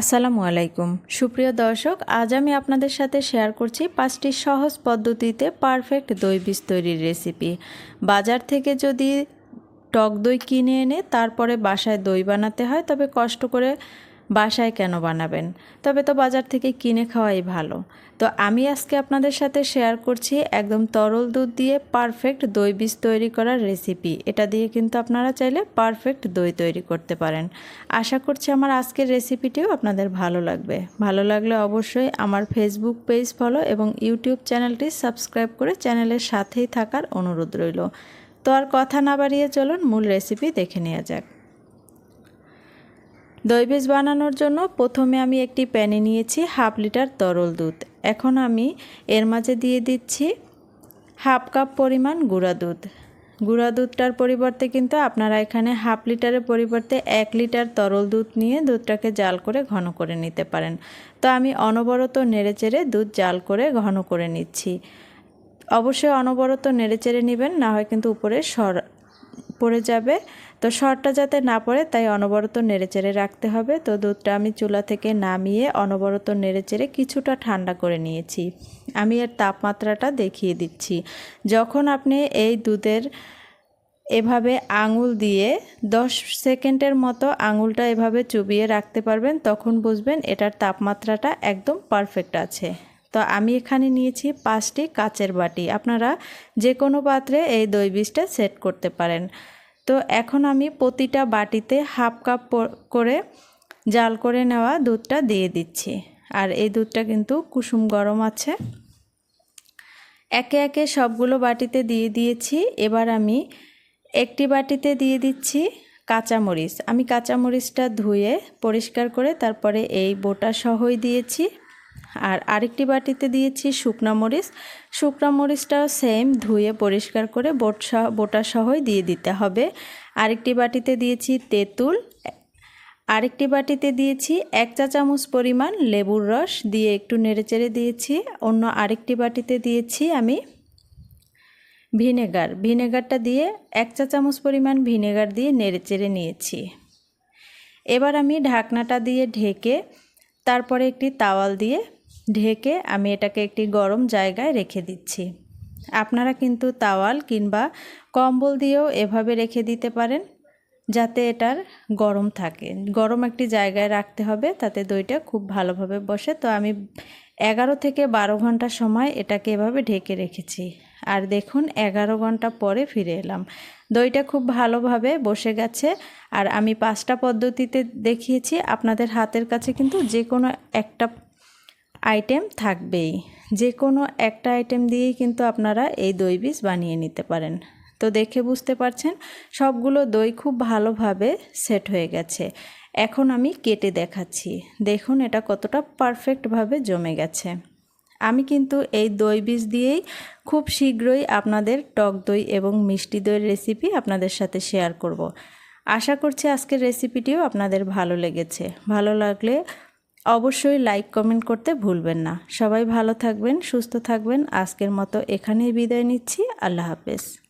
আসসালামু আলাইকুম। সুপ্রিয় দর্শক, আজ আমি আপনাদের সাথে শেয়ার করছি পাঁচটি সহজ পদ্ধতিতে পারফেক্ট দই বীজ তৈরির রেসিপি বাজার থেকে যদি টক দই কিনে এনে তারপরে বাসায় দই বানাতে হয়, তবে কষ্ট করে বাসায় কেন বানাবেন? তবে তো বাজার থেকে কিনে খাওয়াই ভালো। তো আমি আজকে আপনাদের সাথে শেয়ার করছি একদম তরল দুধ দিয়ে পারফেক্ট দই বীজ তৈরি করার রেসিপি এটা দিয়ে কিন্তু আপনারা চাইলে পারফেক্ট দই তৈরি করতে পারেন। আশা করছি আমার আজকের রেসিপিটিও আপনাদের ভালো লাগবে। ভালো লাগলে অবশ্যই আমার ফেসবুক পেজ ফলো এবং ইউটিউব চ্যানেলটি সাবস্ক্রাইব করে চ্যানেলের সাথেই থাকার অনুরোধ রইল। তো আর কথা না বাড়িয়ে চলুন, মূল রেসিপি দেখে নেওয়া যাক। দই বীজ বানানোর জন্য প্রথমে আমি একটি প্যানে নিয়েছি হাফ লিটার তরল দুধ। এখন আমি এর মাঝে দিয়ে দিচ্ছি হাফ কাপ পরিমাণ গুঁড়া দুধ। গুঁড়া দুধটার পরিবর্তে কিন্তু আপনারা এখানে হাফ লিটারের পরিবর্তে এক লিটার তরল দুধ নিয়ে দুধটাকে জাল করে ঘন করে নিতে পারেন। তো আমি অনবরত নেড়েচেড়ে দুধ জাল করে ঘন করে নিচ্ছি। অবশ্যই অনবরত নেড়েচেড়ে নেবেন, না হয় কিন্তু উপরে সর পড়ে যাবে। তো সরটা যাতে না পড়ে, তাই অনবরত নেড়েচেড়ে রাখতে হবে। তো দুধটা আমি চুলা থেকে নামিয়ে অনবরত নেড়েচেড়ে কিছুটা ঠান্ডা করে নিয়েছি। আমি এর তাপমাত্রাটা দেখিয়ে দিচ্ছি। যখন আপনি এই দুধের এভাবে আঙুল দিয়ে দশ সেকেন্ডের মতো আঙুলটা এভাবে চুবিয়ে রাখতে পারবেন, তখন বুঝবেন এটার তাপমাত্রাটা একদম পারফেক্ট আছে। তো আমি এখানে নিয়েছি পাঁচটি কাচের বাটি। আপনারা যে কোনো পাত্রে এই দই বীজটা সেট করতে পারেন। তো এখন আমি প্রতিটা বাটিতে হাফ কাপ করে জাল করে নেওয়া দুধটা দিয়ে দিচ্ছি। আর এই দুধটা কিন্তু কুসুম গরম আছে। একে একে সবগুলো বাটিতে দিয়ে দিয়েছি। এবার আমি একটি বাটিতে দিয়ে দিচ্ছি কাঁচামরিচ। আমি কাঁচামরিচটা ধুয়ে পরিষ্কার করে তারপরে এই বোটা সহই দিয়েছি। আর আরেকটি বাটিতে দিয়েছি শুকনো মরিচ। শুকনো মরিচটাও সেম ধুয়ে পরিষ্কার করে বোট বোটা সহই দিয়ে দিতে হবে। আরেকটি বাটিতে দিয়েছি তেঁতুল। আরেকটি বাটিতে দিয়েছি এক চা চামচ পরিমাণ লেবুর রস দিয়ে একটু নেড়েচেড়ে দিয়েছি। অন্য আরেকটি বাটিতে দিয়েছি আমি ভিনেগার। ভিনেগারটা দিয়ে এক চা চামচ পরিমাণ ভিনেগার দিয়ে নেড়েচেড়ে নিয়েছি। এবার আমি ঢাকনাটা দিয়ে ঢেকে তারপরে একটি তাওয়াল দিয়ে ঢেকে আমি এটাকে একটি গরম জায়গায় রেখে দিচ্ছি। আপনারা কিন্তু তাওয়াল কিংবা কম্বল দিয়েও এভাবে রেখে দিতে পারেন, যাতে এটার গরম থাকে। গরম একটি জায়গায় রাখতে হবে, তাতে দইটা খুব ভালোভাবে বসে। তো আমি এগারো থেকে বারো ঘণ্টা সময় এটাকে এভাবে ঢেকে রেখেছি। আর দেখুন, এগারো ঘণ্টা পরে ফিরে এলাম। দইটা খুব ভালোভাবে বসে গেছে। আর আমি পাঁচটা পদ্ধতিতে দেখিয়েছি, আপনাদের হাতের কাছে কিন্তু যে কোনো একটা আইটেম থাকবেই। যে কোনো একটা আইটেম দিয়েই কিন্তু আপনারা এই দই বীজ বানিয়ে নিতে পারেন। তো দেখে বুঝতে পারছেন, সবগুলো দই খুব ভালোভাবে সেট হয়ে গেছে। এখন আমি কেটে দেখাচ্ছি। দেখুন, এটা কতটা পারফেক্টভাবে জমে গেছে। আমি কিন্তু এই দই বীজ দিয়েই খুব শীঘ্রই আপনাদের টক দই এবং মিষ্টি দইয়ের রেসিপি আপনাদের সাথে শেয়ার করব। আশা করছি আজকের রেসিপিটিও আপনাদের ভালো লেগেছে। ভালো লাগলে অবশ্যই লাইক কমেন্ট করতে ভুলবেন না। সবাই ভালো থাকবেন, সুস্থ থাকবেন। আজকের মতো এখানেই বিদায় নিচ্ছি। আল্লাহ হাফেজ।